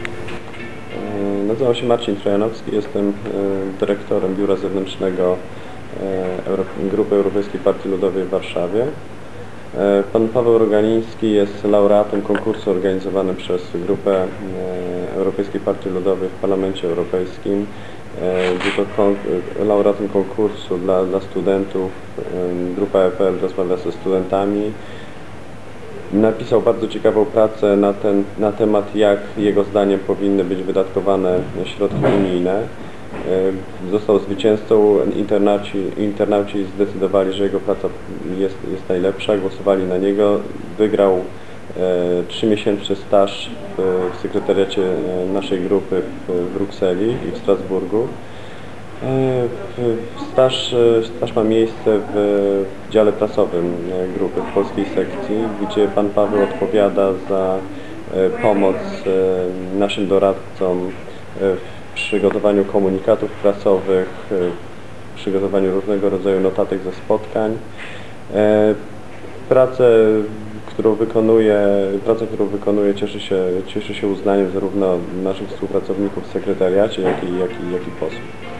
E, Nazywam się Marcin Trojanowski, jestem e, dyrektorem Biura Zewnętrznego e, Grupy Europejskiej Partii Ludowej w Warszawie. E, Pan Paweł Roganiński jest laureatem konkursu organizowanym przez Grupę Europejskiej Partii Ludowej w Parlamencie Europejskim. Był to laureatem konkursu dla, dla studentów. Grupa EPL rozmawia ze studentami. Napisał bardzo ciekawą pracę na, ten, na temat, jak jego zdaniem powinny być wydatkowane środki unijne. E, Został zwycięzcą, internauci, internauci zdecydowali, że jego praca jest, jest najlepsza, głosowali na niego. Wygrał e, trzymiesięczny staż w, sekretariacie e, naszej grupy w Brukseli i w Strasburgu. E, w- Staż, e, staż ma miejsce w dziale prasowym e, grupy, w polskiej sekcji, gdzie pan Paweł odpowiada za e, pomoc e, naszym doradcom e, w przygotowaniu komunikatów prasowych, e, w przygotowaniu różnego rodzaju notatek ze spotkań. E, Pracę, którą wykonuje, pracę, którą wykonuje cieszy się, cieszy się uznaniem zarówno naszych współpracowników w sekretariacie, jak i, jak i, jak i posłów.